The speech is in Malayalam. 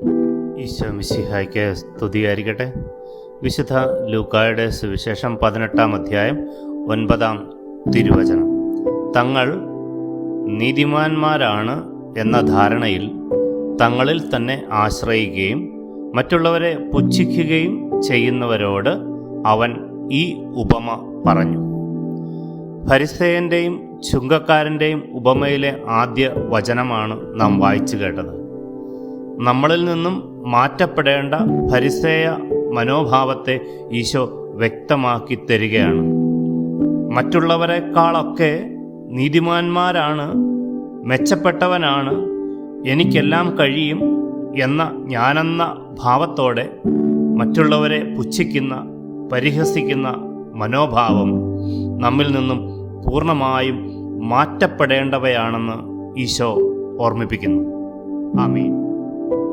ഈശോ മിശിഹായ്ക്ക് സ്തുതിയായിരിക്കട്ടെ. വിശുദ്ധ ലൂക്കായുടെ സുവിശേഷം പതിനെട്ടാം അധ്യായം ഒൻപതാം തിരുവചനം. തങ്ങൾ നീതിമാന്മാരാണ് എന്ന ധാരണയിൽ തങ്ങളിൽ തന്നെ ആശ്രയിക്കുകയും മറ്റുള്ളവരെ പുച്ഛിക്കുകയും ചെയ്യുന്നവരോട് അവൻ ഈ ഉപമ പറഞ്ഞു. ഫരിസേയന്റെയും ചുങ്കക്കാരന്റെയും ഉപമയിലെ ആദ്യ വചനമാണ് നാം വായിച്ചു കേട്ടത്. നമ്മളിൽ നിന്നും മാറ്റപ്പെടേണ്ട പരിസേയ മനോഭാവത്തെ ഈശോ വ്യക്തമാക്കി തരികയാണ്. മറ്റുള്ളവരെക്കാളൊക്കെ നീതിമാന്മാരാണ് മെച്ചപ്പെട്ടവനാണ് എനിക്കെല്ലാം കഴിയും എന്ന ഞാനെന്ന ഭാവത്തോടെ മറ്റുള്ളവരെ പുച്ഛിക്കുന്ന പരിഹസിക്കുന്ന മനോഭാവം നമ്മിൽ നിന്നും പൂർണമായും മാറ്റപ്പെടേണ്ടവയാണെന്ന് ഈശോ ഓർമ്മിപ്പിക്കുന്നു. ആമീൻ.